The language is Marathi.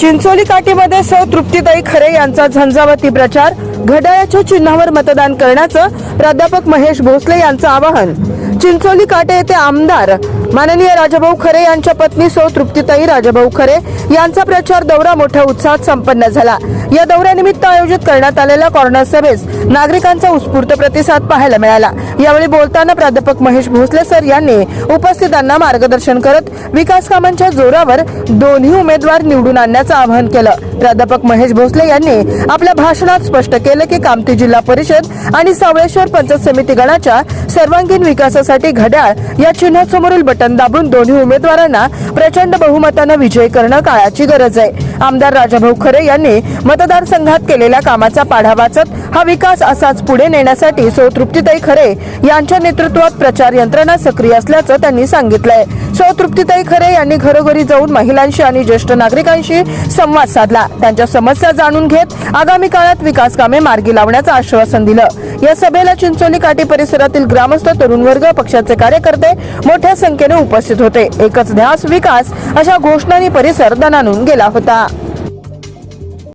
चिंचोली काठीमध्ये सौ तृप्तीताई खरे यांचा झंझावती प्रचार घड्याळाच्या चिन्हावर मतदान करण्याचं प्राध्यापक महेश भोसले यांचं आवाहन. चिंचोली काटे येथे आमदार माननीय राजाभाऊ खरे यांच्या पत्नी सौ तृप्तीताई राजाभाऊ खरे यांचा प्रचार दौरा मोठ्या उत्साहात संपन्न झाला. या दौऱ्यानिमित्त आयोजित करण्यात आलेल्या कॉर्नर सभेस नागरिकांचा उत्स्फूर्त प्रतिसाद पाहायला मिळाला. यावेळी बोलताना प्राध्यापक महेश भोसले सर यांनी उपस्थितांना मार्गदर्शन करत विकास कामांच्या जोरावर दोन्ही उमेदवार निवडून आणण्याचं आवाहन केलं. प्राध्यापक महेश भोसले यांनी आपल्या भाषणात स्पष्ट केलं की कामती जिल्हा परिषद आणि सावळेश्वर पंचायत समिती गणाच्या सर्वांगीण विकासासाठी घड्याळ या चिन्हासमोरील बटन दाबून दोन्ही उमेदवारांना प्रचंड बहुमतानं विजयी करणं काळाची गरज आहे. आमदार राजाभाऊ खरे यांनी मतदारसंघात केलेल्या कामाचा पाढा वाचत हा विकास असाच पुढे नेण्यासाठी सौ तृप्तीताई खरे यांच्या नेतृत्वात प्रचार यंत्रणा सक्रिय असल्याचं त्यांनी सांगितलंय. सौ तृप्तीताई खरे यांनी घरोघरी जाऊन महिलांशी आणि ज्येष्ठ नागरिकांशी संवाद साधला. त्यांच्या समस्या जाणून घेत आगामी काळात विकास कामे मार्गी लावण्याचं आश्वासन दिलं. या सभेला चिंचोली काठी परिसरातील ग्रामस्थ तरुण वर्ग पक्षाचे कार्यकर्ते मोठ्या संख्येने उपस्थित होते. एकच ध्यास विकास अशा घोषणांनी परिसर दणानून गेला होता.